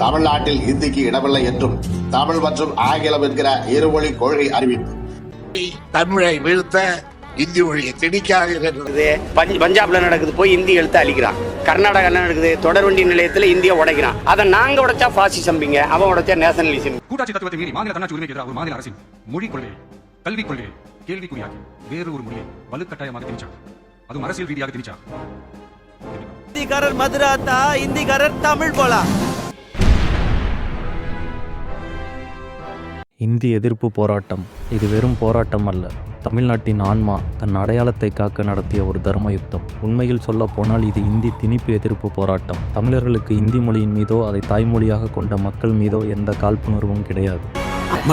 தமிழ்நாட்டில் இந்திக்கு இடமில்லை என்றும் தமிழ் மற்றும் ஆங்கிலம் என்கிற இருமொழி கொள்கை அறிவிப்பு. தமிழை வீழ்த்த இந்தி மொழியை பஞ்ச்- பஞ்சாப்ல நடக்குது. போய் இந்தி எழுத்து அழிக்கிறான். கர்நாடகா என்ன நடக்குது தொடர்வண்டி நிலையத்துல இந்திய உடைக்கிறான். அதை நாங்க உடைச்சா பாசிசம்பிங்க அவன் உடைச்சா நேஷனலிசம் கூட்டாட்சி தத்துவத்தை மீறி மாநில தன்னாட்சி எதிராக ஒரு மாநில அரசின் மொழிக் கொள்கையை கல்விக் கொள்கையை கேள்விக்குறியாக்கி வேறு ஒரு மொழியை வலுக்கட்டாயமாக திணிச்சார் அதுவும் அரசியல் ரீதியாக திணிச்சார் ஹிந்திக்காரர் மதுராத்தா ஹிந்திக்காரர் தமிழ் போலா. இந்தி எதிர்ப்பு போராட்டம். இது வெறும் போராட்டம் அல்ல. தமிழ்நாட்டின் ஆன்மா தன் அடையாளத்தை காக்க நடத்திய ஒரு தர்ம யுத்தம் உண்மையில் சொல்ல போனால் இது இந்தி திணிப்பு எதிர்ப்பு போராட்டம். தமிழர்களுக்கு இந்தி மொழியின் மீதோ அதை தாய்மொழியாக கொண்ட மக்கள் மீதோ எந்த காழ்ப்புணர்வும் கிடையாது.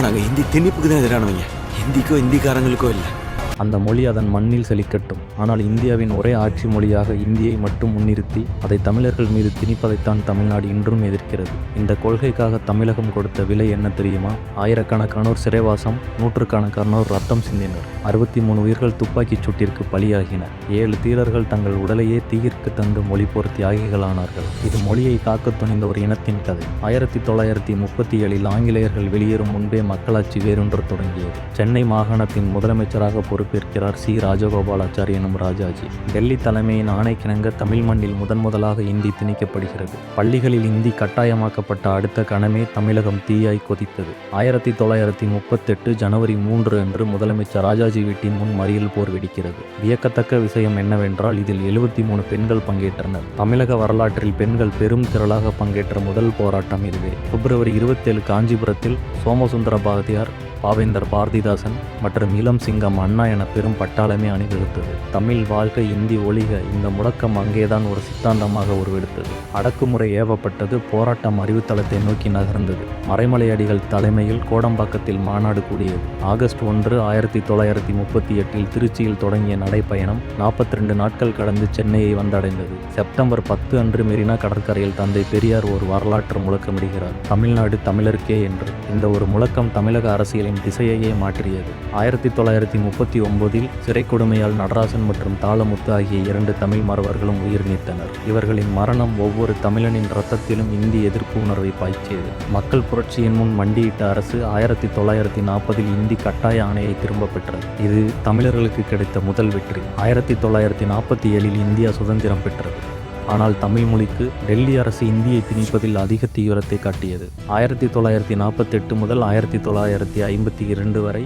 நாங்கள் இந்தி திணிப்புக்கு தான் எதிரானவங்க. இந்திக்கோ இந்திக்காரங்களுக்கோ இல்லை. அந்த மொழி அதன் மண்ணில் செழிக்கட்டும். ஆனால் இந்தியாவின் ஒரே ஆட்சி மொழியாக இந்தியை மட்டும் முன்னிறுத்தி அதை தமிழர்கள் மீது திணிப்பதைத்தான் தமிழ்நாடு இன்றும் எதிர்க்கிறது. இந்த கொள்கைக்காக தமிழகம் கொடுத்த விலை என்ன தெரியுமா? ஆயிரக்கணக்கானோர் சிறைவாசம் நூற்றுக்கணக்கானோர் ரத்தம் சிந்தினர். அறுபத்தி மூணு உயிர்கள் துப்பாக்கிச் சூட்டிற்கு பலியாகின. ஏழு தீரர்கள் தங்கள் உடலையே தீயிற்கு தந்து மொழி போர் தியாகிகளானார்கள் இது மொழியை காக்கத் துணிந்த ஒரு இனத்தின் கதை. ஆயிரத்தி தொள்ளாயிரத்தி முப்பத்தி ஏழில் ஆங்கிலேயர்கள் வெளியேறும் முன்பே மக்களாட்சி வேரூன்ற தொடங்கியது. சென்னை மாகாணத்தின் முதலமைச்சராக பொறுப்பு பொறுப்பேற்கிறார் சி. ராஜகோபாலாச்சாரி எனும் ராஜாஜி. டெல்லி தலைமையின் ஆணைக்கிணங்க தமிழ் மண்ணில் முதன் முதலாக இந்தி திணிக்கப்படுகிறது. பள்ளிகளில் இந்தி கட்டாயமாக்கப்பட்ட அடுத்த கணமே தமிழகம் தீயாய் கொதித்தது. ஆயிரத்தி தொள்ளாயிரத்தி முப்பத்தெட்டு ஜனவரி மூன்று அன்று முதலமைச்சர் ராஜாஜி வீட்டின் முன் மறியல் போர் வெடிக்கிறது. வியக்கத்தக்க விஷயம் என்னவென்றால் இதில் எழுபத்தி மூணு பெண்கள் பங்கேற்றனர். தமிழக வரலாற்றில் பெண்கள் பெரும் திரளாக பங்கேற்ற முதல் போராட்டம் இதுவே. பிப்ரவரி இருபத்தேழு காஞ்சிபுரத்தில் சோமசுந்தர பாரதியார் பாவேந்தர் பாரதிதாசன் மற்றும் இளம் சிங்கம் அண்ணா என பெரும் பட்டாளமே அணிவகுத்தது. தமிழ் வாழ்க இந்தி ஒழிக இந்த முழக்கம் அங்கேதான் ஒரு சித்தாந்தமாக உருவெடுத்தது. அடக்குமுறை ஏவப்பட்டது போராட்டம் அறிவுத்தளத்தை நோக்கி நகர்ந்தது. மறைமலையடிகள் தலைமையில் கோடம்பாக்கத்தில் மாநாடு கூடியது. ஆகஸ்ட் ஒன்று ஆயிரத்தி தொள்ளாயிரத்தி முப்பத்தி எட்டில் திருச்சியில் தொடங்கிய நடைப்பயணம் நாற்பத்தி ரெண்டு நாட்கள் கடந்து சென்னையை வந்தடைந்தது. செப்டம்பர் பத்து அன்று மெரினா கடற்கரையில் தந்தை பெரியார் ஒரு வரலாற்று முழக்கமிடுகிறார். தமிழ்நாடு தமிழருக்கே என்று. இந்த ஒரு முழக்கம் தமிழக அரசியலின் திசையையே மாற்றியது. ஆயிரத்தி தொள்ளாயிரத்தி முப்பத்தி ஒன்பதில் சிறை கொடுமையால் நடராசன் மற்றும் தாளமுத்து ஆகிய இரண்டு தமிழ் மறவர்களும் உயிர் நீத்தனர். இவர்களின் மரணம் ஒவ்வொரு தமிழனின் ரத்தத்திலும் இந்தி எதிர்ப்பு உணர்வை பாய்ச்சியது. மக்கள் புரட்சியின் முன் மண்டியிட்ட அரசு ஆயிரத்தி தொள்ளாயிரத்தி நாற்பதில் இந்தி கட்டாய ஆணையை திரும்ப பெற்றது. இது தமிழர்களுக்கு கிடைத்த முதல் வெற்றி. ஆயிரத்தி தொள்ளாயிரத்தி நாற்பத்தி ஏழில் இந்தியா சுதந்திரம் பெற்றது. ஆனால் தமிழ் மொழிக்கு டெல்லி அரசு இந்தியை திணிப்பதில் அதிக தீவிரத்தை காட்டியது. ஆயிரத்தி தொள்ளாயிரத்தி நாற்பத்தெட்டு முதல் ஆயிரத்தி தொள்ளாயிரத்தி ஐம்பத்தி இரண்டு வரை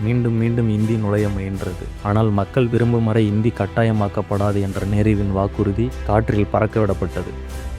மீண்டும் மீண்டும் இந்தி நுழைய முயன்றது. ஆனால் மக்கள் விரும்பும் வரை இந்தி கட்டாயமாக்கப்படாது என்ற நேருவின் வாக்குறுதி காற்றில் பறக்கவிடப்பட்டது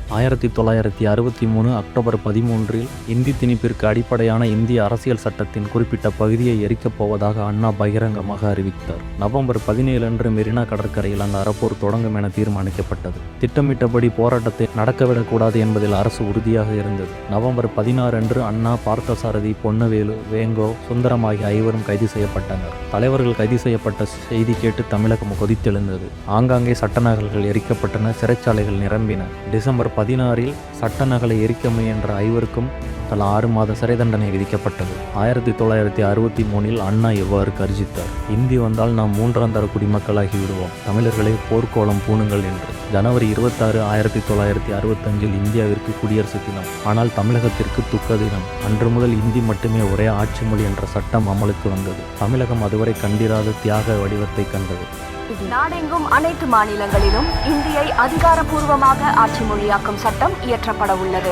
ஆயிரத்தி தொள்ளாயிரத்தி அறுபத்தி மூணு அக்டோபர் பதிமூன்றில் இந்தி திணிப்பிற்கு அடிப்படையான இந்திய அரசியல் சட்டத்தின் குறிப்பிட்ட பகுதியை எரிக்கப் போவதாக அண்ணா பகிரங்கமாக அறிவித்தார். நவம்பர் பதினேழு அன்று மெரினா கடற்கரையில் அந்த அறப்போர் தொடங்கும் என தீர்மானிக்கப்பட்டது. திட்டமிட்டபடி போராட்டத்தை நடக்கவிடக்கூடாது என்பதில் அரசு உறுதியாக இருந்தது. நவம்பர் பதினாறு அன்று அண்ணா பார்த்தசாரதி பொன்னவேலு வேங்கோ சுந்தரம் ஆகிய ஐவரும் கைது செய்யப்பட்டனர். தலைவர்கள் கைது செய்யப்பட்ட செய்தி கேட்டு தமிழகம் கொதித்தெழுந்தது. ஆங்காங்கே சட்ட நகல்கள் எரிக்கப்பட்டன சிறைச்சாலைகள் நிரம்பின. டிசம்பர் பதினாறில் சட்ட நகலை எரிக்க முயன்ற ஐவருக்கும் தலா ஆறு மாத சிறை தண்டனை விதிக்கப்பட்டது. ஆயிரத்தி தொள்ளாயிரத்தி அறுபத்தி மூணில் அண்ணா இவ்வாறு கர்ஜித்தார்? இந்தி வந்தால் நாம் மூன்றாம் தர குடிமக்களாகி விடுவோம். தமிழர்களே போர்க்கோளம் பூணுங்கள் என்று. ஜனவரி இருபத்தாறு ஆயிரத்தி தொள்ளாயிரத்தி அறுபத்தஞ்சில் இந்தியாவிற்கு குடியரசு தினம். ஆனால் தமிழகத்திற்கு துக்க தினம். அன்று முதல் இந்தி மட்டுமே ஒரே ஆட்சி மொழி என்ற சட்டம் அமலுக்கு வந்தது. தமிழகம் அதுவரை கண்டிராத தியாக வடிவத்தை கண்டது. நாடெங்கும் அனைத்து மாநிலங்களிலும் இந்தியை அதிகாரப்பூர்வமாக ஆட்சி மொழியாக்கும் சட்டம் இயற்றப்பட உள்ளது.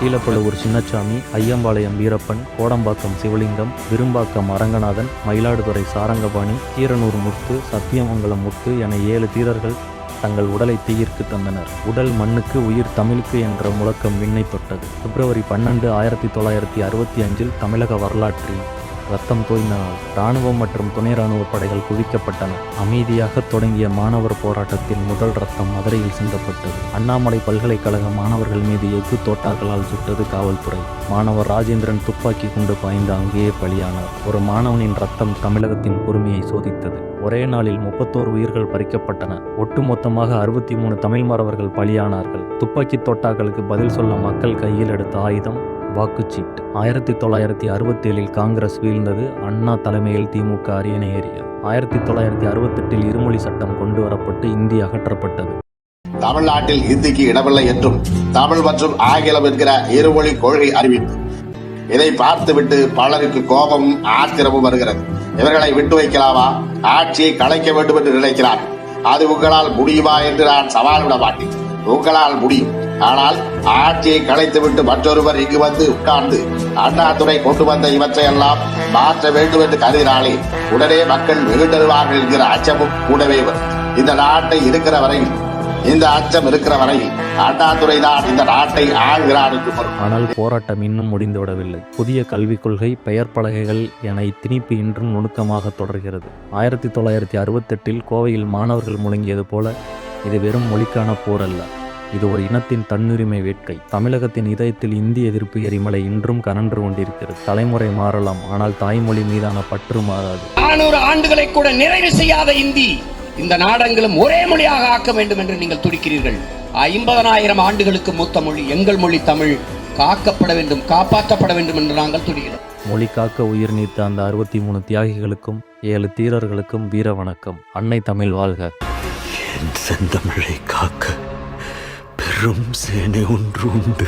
கீழப்பழுவூர் சின்னச்சாமி ஐயம்பாளையம் வீரப்பன் கோடம்பாக்கம் சிவலிங்கம் விரும்பாக்கம் அரங்கநாதன் மயிலாடுதுறை சாரங்கபாணி கீரனூர் முத்து சத்தியமங்கலம் முத்து என ஏழு தீரர்கள் தங்கள் உடலை தீயிற்கு தந்தனர். உடல் மண்ணுக்கு உயிர் தமிழுக்கு என்ற முழக்கம் விண்ணை தொட்டது. பிப்ரவரி பன்னெண்டு ஆயிரத்தி தொள்ளாயிரத்தி அறுபத்தி அஞ்சில் தமிழக வரலாற்றில் ரத்தம் தோய்ந்தனால் இராணுவம் மற்றும் துணை இராணுவ படைகள் குவிக்கப்பட்டன. அமைதியாக தொடங்கிய மாணவர் போராட்டத்தில் முதல் ரத்தம் மதுரையில் சிந்தப்பட்டது. அண்ணாமலை பல்கலைக்கழக மாணவர்கள் மீது எஃகு தோட்டாக்களால் சுட்டது காவல்துறை. மாணவர் ராஜேந்திரன் துப்பாக்கி கொண்டு பாய்ந்து அங்கேயே பலியானார். ஒரு மாணவனின் ரத்தம் தமிழகத்தின் பொறுமையை சோதித்தது. ஒரே நாளில் முப்பத்தோரு உயிர்கள் பறிக்கப்பட்டன. ஒட்டுமொத்தமாக அறுபத்தி மூணு தமிழ் மறவர்கள் பலியானார்கள். துப்பாக்கி தோட்டாக்களுக்கு பதில் சொல்ல மக்கள் கையில் எடுத்த ஆயுதம் வாக்குச்சீட்டு. ஆயிரத்தி தொள்ளாயிரத்தி அறுபத்தேழில் காங்கிரஸ் வீழ்ந்தது. அண்ணா தலைமையில் திமுக அரியணை ஏறியது. ஆயிரத்தி தொள்ளாயிரத்தி அறுபத்தெட்டில் இருமொழி சட்டம் கொண்டு வரப்பட்டு இந்தி அகற்றப்பட்டது. தமிழ்நாட்டில் இந்திக்கு இடமில்லை என்றும் தமிழ் மற்றும் ஆங்கிலம் என்கிற இருமொழி கொள்கை அறிவிப்பு. இதை பார்த்துவிட்டு பலருக்கு கோபமும் ஆத்திரமும் வருகிறது. இவர்களை விட்டு வைக்கலாமா? ஆட்சியை கலைக்க வேண்டும் என்று நினைக்கிறார்கள் அது உங்களால் முடியுமா என்று நான் சவால் விட மாட்டேன். உங்களால் முடியும். ஆனால் ஆட்சியை கலைத்துவிட்டு மற்றொருவர் இங்கு வந்து உட்கார்ந்து அண்ணாதுரை கொண்டு வந்த இவற்றையெல்லாம் மாற்ற வேண்டும் என்று கருதினாலே உடனே மக்கள் வெகுண்டருவார்கள் என்கிற அச்சமும் கூடவே இந்த நாட்டை இருக்கிற வரையில் இந்த அச்சம் இருக்கிற வரையில் அண்ணாதுரை தான் இந்த நாட்டை ஆள்கிறார் என்று ஆனால் போராட்டம் இன்னும் முடிந்துவிடவில்லை புதிய கல்விக் கொள்கை பெயர் பலகைகள் என இத்திணிப்பு இன்றும் நுணுக்கமாக தொடர்கிறது. ஆயிரத்தி தொள்ளாயிரத்தி அறுபத்தெட்டில் கோவையில் மாணவர்கள் முழங்கியது போல இது வெறும் மொழிக்கான போர் அல்ல. இது ஒரு இனத்தின் தன்னுரிமை வேட்கை. தமிழகத்தின் இதயத்தில் இந்தி எதிர்ப்பு எரிமலை இன்றும் கனன்று கொண்டிருக்கிறது. தலைமுறை மாறலாம் ஆனால் தாய்மொழி மீதான பற்று மாறாது. நானூறு ஆண்டுகளை கூட நிறைவு செய்யாத இந்தி இந்த நாடெங்கிலும் ஒரே மொழியாக ஆக்க வேண்டும் என்று நீங்கள் துடிக்கிறீர்கள். ஐம்பதனாயிரம் ஆண்டுகளுக்கு மூத்த மொழி எங்கள் மொழி தமிழ். காக்கப்பட வேண்டும் காப்பாற்றப்பட வேண்டும் என்று நாங்கள் துடிக்கிறோம். மொழி காக்க உயிர் நீத்த அந்த அறுபத்தி மூணு தியாகிகளுக்கும் ஏழு தீரர்களுக்கும் வீர வணக்கம். அன்னை தமிழ் வாழ்க. என் செந்தமிழை காக்க. பெரும் சேனை ஒன்று உண்டு.